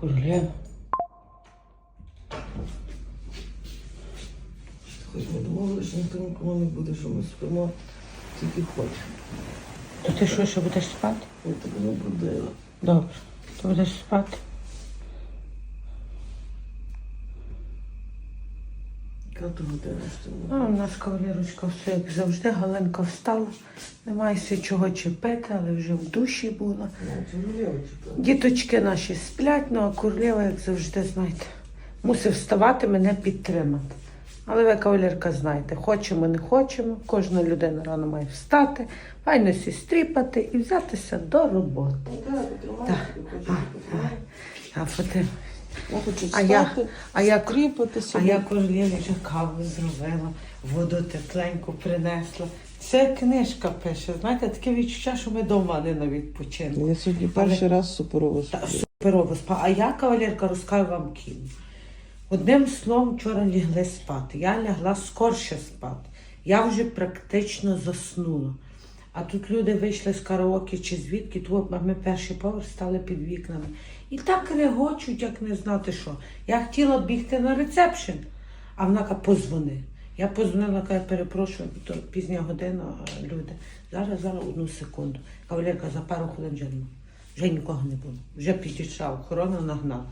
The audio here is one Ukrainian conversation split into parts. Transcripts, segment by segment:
Королева. Хоч ми домовилися, що ніхто нікому не буде, що ми спимо, тільки хочемо. То ти що, що будеш спати? Я тебе не будила. Добре. то будеш спати. Яка то година що А у нас кавалерочка все як завжди. Галенка встала. Немає все чого чіпити, але вже в душі була. Діточки наші сплять, ну а Курлєва, як завжди, знаєте, мусив вставати, мене підтримати. Але ви, кавалерка, знаєте, хочемо, не хочемо, кожна людина рано має встати, файно сі стріпати і взятися до роботи. А, Фати, Я хочу А я- спати, а я- скріпатися. а я Курлєві каву зробила, воду тепленьку принесла. Це книжка пише. Знаєте, таке відчуття, що ми вдома не на відпочинку. Я сьогодні перший раз суперово Та, суперово спа. А я, кавалерка, розкажу вам кіно. Одним словом, вчора лягли спати. Я лягла скорше спати. Я вже практично заснула. А тут люди вийшли з караоке чи звідки, а ми перший поверх стали під вікнами. І так регочуть, як не знати що. Я хотіла бігти на рецепшн, а вона каже, позвони. Я позвонила, каже, перепрошую, то пізня година, люди. Зараз, зараз одну секунду. Кавалерка за пару хвилин вже нема. Вже нікого не було. Вже підійшла охорона, нагнала.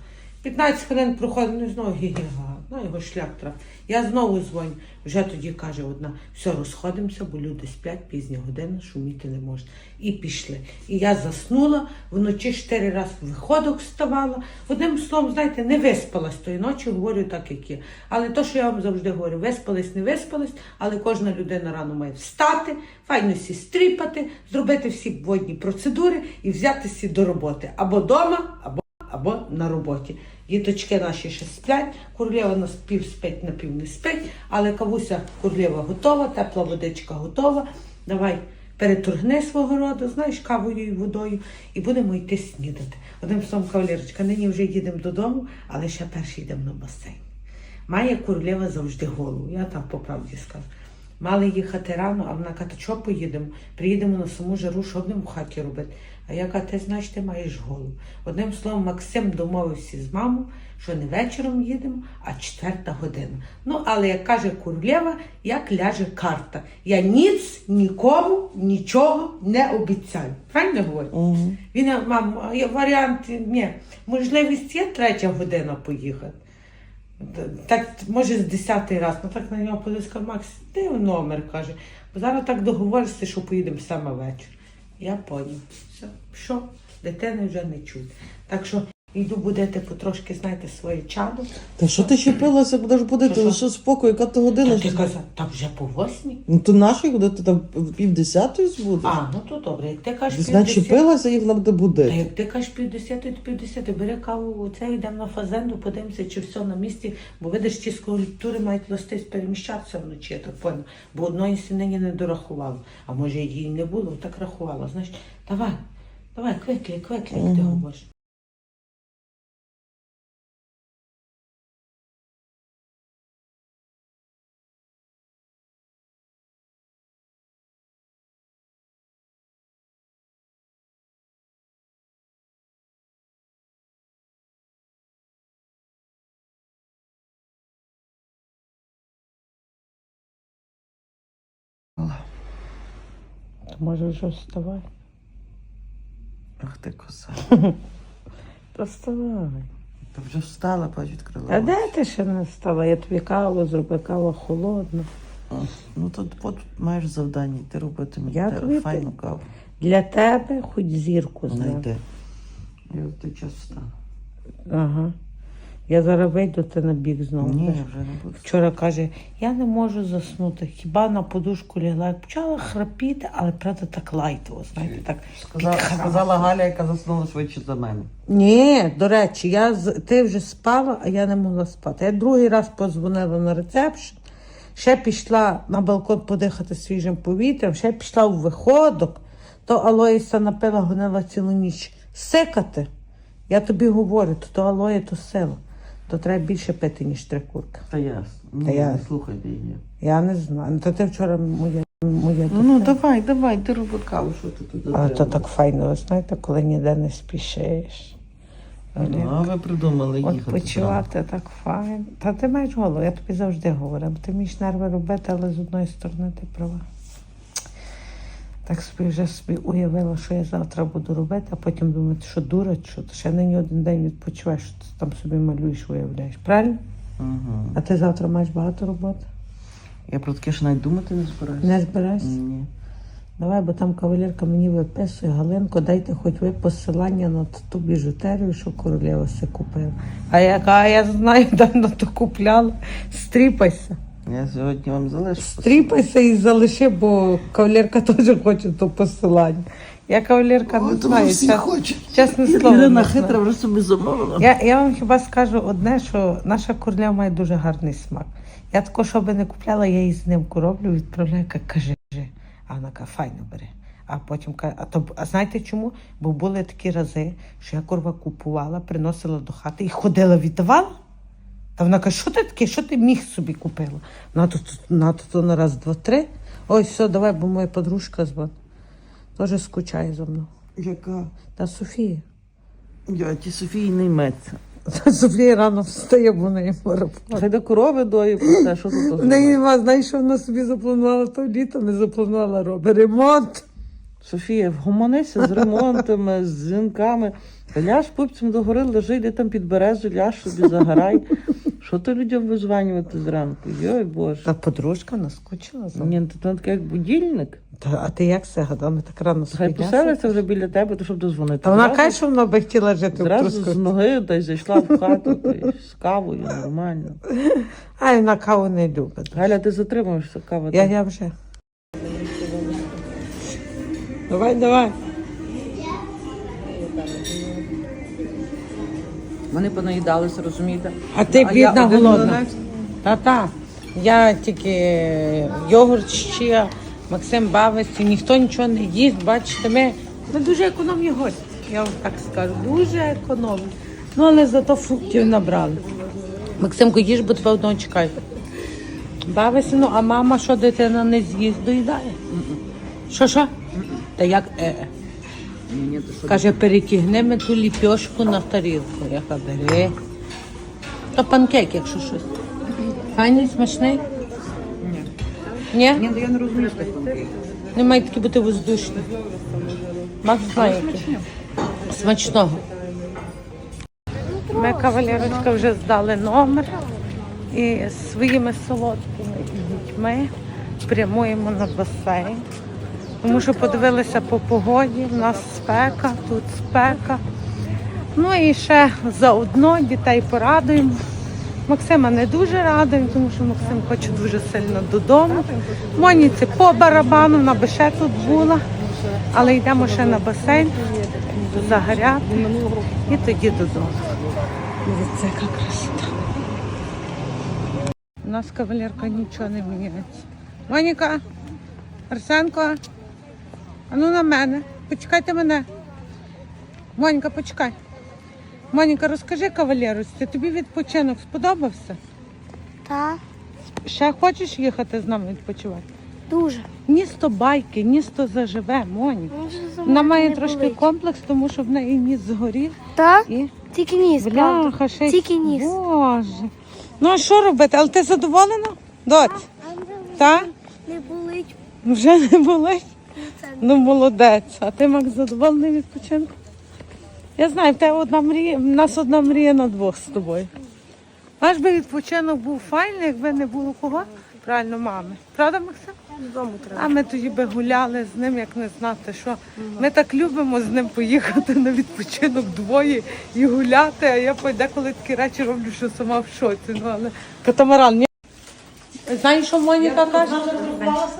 15 хвилин проходить, ну знову гі-гі-га, його шлях трав. Я знову дзвоню. Вже тоді каже одна, все, розходимося, бо люди сплять, пізня година, шуміти не можна. І пішли. І я заснула, вночі чотири рази виходок вставала. Одним словом, знаєте, не виспалась тої ночі, говорю так, як є. Але то, що я вам завжди говорю, виспалась, не виспалась, але кожна людина рано має встати, файно сі стріпати, зробити всі водні процедури і взятися до роботи. Або вдома, або або на роботі. Діточки наші ще сплять, курлєва нас пів спить, на пів не спить, але кавуся курлєва готова, тепла водичка готова. Давай переторгни свого роду, знаєш, кавою і водою, і будемо йти снідати. Одним словом, кавалерочка, нині вже їдемо додому, але ще перший йдемо на басейн. Має курлєва завжди голову, я так по правді скажу. Мали їхати рано, а вона каже, поїдемо? Приїдемо на саму жару, що будемо в хаті робити? А я кажу, ти знаєш, ти маєш голову. Одним словом, Максим домовився з мамою, що не вечором їдемо, а четверта година. Ну, але як каже Курлєва, як ляже карта. Я ніц нікому нічого не обіцяю. Правильно говорю? Угу. Він, мам, варіант, ні, можливість є третя година поїхати. Так, може, з десятий раз, ну так на нього подиска Макс, ти номер каже. Бо зараз так договоришся, що поїдемо саме вечір. Я поняв. Все, що? Дитини вже не чуть. Так що йду будете потрошки, знаєте, своє чадо. Та що ти чіпилася, будеш будити, Що, що? лише спокою, яка то година? Та ти казав, так вже по восьмій? Ну то наші, куди ти там в пів десятої збудеш? А, ну то добре, як ти кажеш півдесятої. начепилася, їх нам буде Та як ти кажеш півдесятої, то півдесятої, бери каву, оце йдемо на фазенду, подивимося, чи все на місці, бо видиш, ті скульптури мають властись переміщатися вночі, я так поняла. Бо одної сінині не дорахувала. А може її не було, так рахувала. Знаєш, давай, давай, квиклі, квиклі, як ти говориш. То може вже вставай. Ах ти коса. Та вставай. Та вже встала, бач, відкрила. А де ти ще не встала? Я тобі каву зробила, кава холодна. А, Ну то от маєш завдання, ти робити мені Я те- тобі файну каву. Для тебе хоч зірку знайду. Знайди. Я в той час встану. Ага. Я зараз вийду, ти на бік знову. Ні, я вже не буду. Вчора каже, я не можу заснути. Хіба на подушку лягла. Почала храпіти, але правда так лайтово, знаєте, так. Сказала, сказала Галя, яка заснула швидше за мене. Ні, до речі, я з- ти вже спала, а я не могла спати. Я другий раз подзвонила на рецепшн, ще пішла на балкон подихати свіжим повітрям, ще пішла в виходок, то Алоїса напила, гонила цілу ніч. Сикати. Я тобі говорю, то, то алоє, то сила. То треба більше пити, ніж три курки. Та ясно. Та Ну, я- не слухайте її. Я не знаю. Ну, То ти вчора моя, моя Ну, ну давай, давай, ти роби каву, що ти тут Але то так файно, ви знаєте, коли ніде не спішиш. Ну, а ви придумали їхати. Відпочивати так файно. Та ти маєш голову, я тобі завжди говорю. бо Ти вмієш нерви робити, але з одної сторони ти права. Так собі вже собі уявила, що я завтра буду робити, а потім думати, що дура, що ти ще нині один день відпочиваєш, що ти там собі малюєш, уявляєш. Правильно? Ага. А ти завтра маєш багато роботи? Я про таке ще навіть думати не збираюся. Не збираєшся? Ні. Давай, бо там кавалерка мені виписує, Галинко, дайте хоч ви посилання на ту біжутерію, що королева все купила. А я кажу, а я знаю, де то купляла. Стріпайся. Я сьогодні вам залишу. Стріпайся і залиши, бо кавалерка теж хоче то посилання. Я кавалерка не знаю. чес- хочуть. Чесне слово. Ірина не знаю. хитра вже собі замовила. Я, я вам хіба скажу одне, що наша королева має дуже гарний смак. Я тако, що би не купляла, я її з ним роблю, відправляю, каже, кажи. А вона каже, файно бери. А потім каже, а, то, а знаєте чому? Бо були такі рази, що я курва купувала, приносила до хати і ходила, віддавала. Та вона каже, що ти таке, що ти міг собі купила? На то, на то, то на раз, два, три. Ой, все, давай, бо моя подружка звати. Теж скучає за мною. Яка? Та Софія. Я ті Софії не йметься. Софія рано встає, бо в неї марафон. Хай до корови дої про те, що тут. В неї нема, знаєш, що вона собі запланувала то літо, не запланувала робить ремонт. Софія, вгомонися з ремонтами, з дзвінками. Ляж пупцем до гори, лежи, йди там під березу, ляж собі, загорай. Що ти людям визванювати зранку? Йой Боже. Та подружка наскучила за Ні, то таке як будильник. Та, а ти як це гадав? Ми так рано Хай поселиться вже біля тебе, то щоб дозвонити. Та вона Зразу- каже, що вона би хотіла жити в Зразу з Трускавці. ноги та й зайшла в хату та й з кавою, нормально. А вона каву не любить. Галя, ти затримуєшся кава. Я, я вже. Давай, давай. Вони понаїдалися, розумієте? А ти А я бідна один голодна. Та-та. Я тільки йогурт ще, Максим бавиться, ніхто нічого не їсть. Бачите, ми, ми дуже економні гості. Я вам так скажу, дуже економні. Ну, але зато фруктів набрали. Максимко, їж, бо тебе одного чекає. Бавися, ну, а мама, що дитина не з'їсть, доїдає. Що, що? Та як? Е, е. Ні, ні, то що? Каже, перетягни ми ту ліпьошку на тарілку. Я кажу, бери. То панкейк, якщо щось. Файний, смачний? Ні. Ні? Ні, то я не розумію, що таке. Не має такі бути воздушні. Макс знає які. Смачного. Ми кавалерочка вже здали номер і своїми солодкими дітьми прямуємо на басейн. Тому що подивилися по погоді, в нас спека, тут спека. Ну і ще заодно дітей порадуємо. Максима не дуже радуємо, тому що Максим хоче дуже сильно додому. Моніці по барабану, вона би ще тут була, але йдемо ще на басейн загоряти і тоді додому. Дивіться, яка красота. У нас кавалерка нічого не міняється. Моніка, Арсенко, а ну на мене. Почекайте мене. Моніка, почекай. Моніка, розкажи кавалерусі, тобі відпочинок сподобався? Та Ще хочеш їхати з нами відпочивати? дуже. Місто байки, місто заживе, Моні. Вона має трошки болить. комплекс, тому що в неї ніс згорів Та? і Тільки ніс, правда. бляха, ще Тільки ніс. Боже. Ну а що робити? Але ти задоволена? Доць? Та? Не болить. Вже не болить? Ну молодець. А ти Макс задоволений відпочинком? Я знаю, в тебе одна мрія, в нас одна мрія на двох з тобою. Наш би відпочинок був файний, якби не було кого? Правильно, мами. Правда, Максим? додому треба. А ми тоді би гуляли з ним, як не знати, що. Ми так любимо з ним поїхати на відпочинок двоє і гуляти, а я деколи такі речі роблю, що сама в шоці. Ну, але катамаран? Знаєш, що Моніка каже?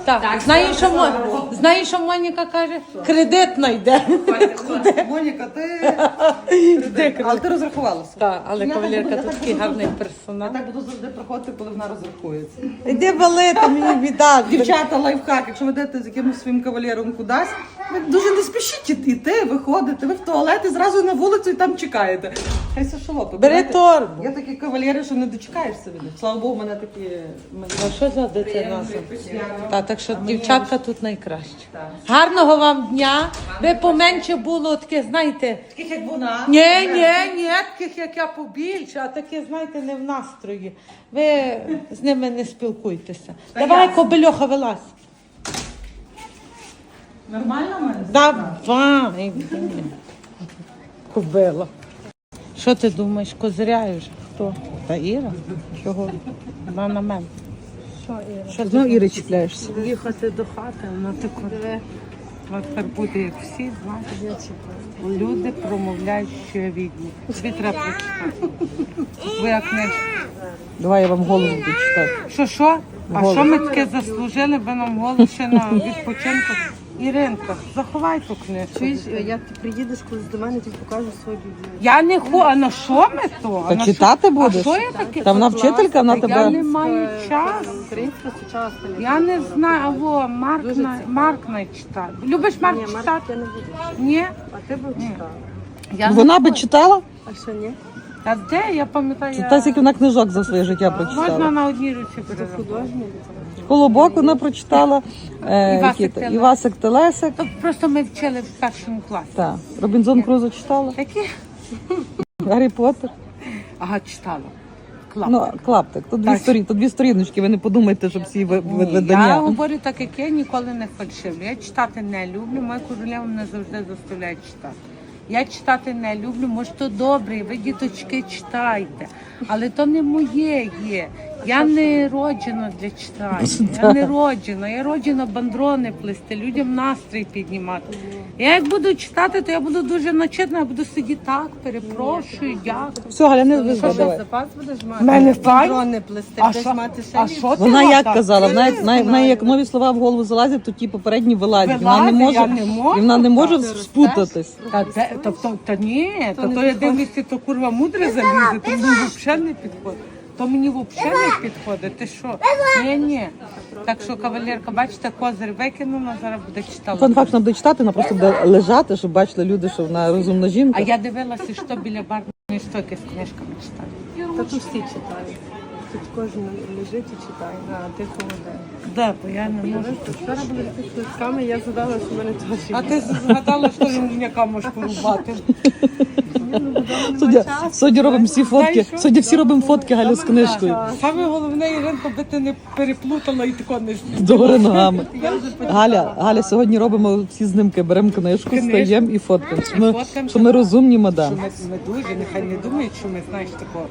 Так. Знаєш, що, Мо- Знаєш, що Моніка каже? Кредит знайде. Моніка, ти. Де кредит? Але ти розрахувалася. Так, але Я кавалерка тут такий гарний Я персонаж. так буду завжди приходити, коли вона розрахується. Іди валити, мені біда. Дівчата, лайфхак, якщо ви йдете з якимось своїм кавалером кудись, ви дуже не спішіть іти, виходити, ви в туалет і зразу на вулицю і там чекаєте. Хай все шалопи. Бери торбу. Є такі кавалери, що не дочекаєшся від них. Слава Богу, мене такі А що за дитина? Та, так що дівчатка тут найкраще. Гарного вам дня. Ви поменше було таке, знаєте. Таких як вона. Ні, ні, ні, таких як я побільше, а таке, знаєте, не в настрої. Ви з ними не спілкуйтеся. Давай, кобельоха, вилазь. Нормально в мене? Давай. Кобила. Що ти думаєш, козиряєш? Хто? Та Іра? Чого? Вона на мене. Що Ну, Іри чіпляєшся. їхати до хати, вона так куди? Тепер буде як всі, знаєш. Люди промовляють, що я відні. Тобі треба прочитати. Твоя книжка. Давай я вам голос буду читати. Що, що? А Голос. що ми таке заслужили би нам голос ще на відпочинку? Іринка, заховай ту книжку. Чуєш, як ти приїдеш колись до мене, ти покажу свою біблію. Я не ху, а на що ми то? А Та на читати будеш? А що я таке? Та вона вчителька, вона Та тебе- Я не маю часу. Українська сучасна. Я не знаю, або Марк, Дуже на, цікаво. Марк не читає. Любиш Марк Ні, Марк, читати? я не буду. Ні? А ти б читала. Я Вона не би хочу. читала? А що ні? Та де? Я пам'ятаю. Це я- та вона книжок за своє життя прочитала. Можна на одній руці перерахувати. Колобок вона прочитала. Е, Івасик Телесик. Івасик Телесик. То просто ми вчили в першому класі. Так. Робінзон Крузо читала. Такі? Гаррі Поттер. Ага, читала. Клас. Ну, клаптик. Тут дві Так. сторін, тут дві сторіночки. Ви не подумайте, що всі ви- ви- Ні, видання. Я говорю так, як я ніколи не фальшивлю. Я читати не люблю, моя королева мене завжди заставляє читати. Я читати не люблю, може то добре, ви діточки читайте, але то не моє є. Я не роджена для читання. Я не роджена. Я роджена бандрони плести, людям настрій піднімати. Я як буду читати, то я буду дуже начитна, я буду сидіти так, перепрошую, дякую. Все, Галя, не Що ж запас будеш мати? Мене файн. Дрони плести, А будеш що? мати ще А ліпше. що ти Вона як отак? казала, в неї, в неї- як нові слова в голову залазять, то ті попередні вилазять. Вона не Вилазять, може, я не можу і вона не може. Спутатись. Та, де, тобто, та ні, То то, то я дивлюся, то курва мудре залізе, то мені взагалі не підходить. То мені взагалі не підходить. Ти що? Ні, ні. Так що кавалерка, бачите, козир викинула, зараз буде читала. Фан факт, вона буде читати, вона просто буде лежати, щоб бачили люди, що вона розумна жінка. А я дивилася, що біля барної стойки з книжками читає. Та тут всі читають. Тут кожен лежить і читає, а ти холодець. Да, бо я не можу. Вчора були з книжками, я задала, що в мене теж А ти згадала, що він м'яка може порубати. Судя, судя робимо всі фотки. Судя всі робимо фотки Галя з книжкою. Саме головне, Іринко, би ти не переплутала і тако не Догори ногами. Галя, Галя, сьогодні робимо всі знимки, беремо книжку, стаємо і фоткаємо. Що ми, що ми розумні що мадам. ми, ми дуже, нехай не думають, що ми знаєш такого.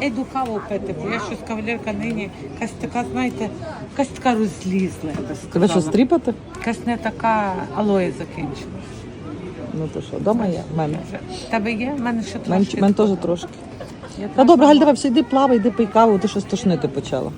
Я йду каву пити, бо я щось кавалерка нині якась така, знаєте, якась така розлізла, Тебе що, стріпати? Якась не така алоє закінчила. Ну то що, вдома є? В мене. Тебе є? В мене ще трошки. мене теж трошки. Я Та теж добре, Галь, давай, все, йди плавай, йди пий каву, ти щось тошнити почала.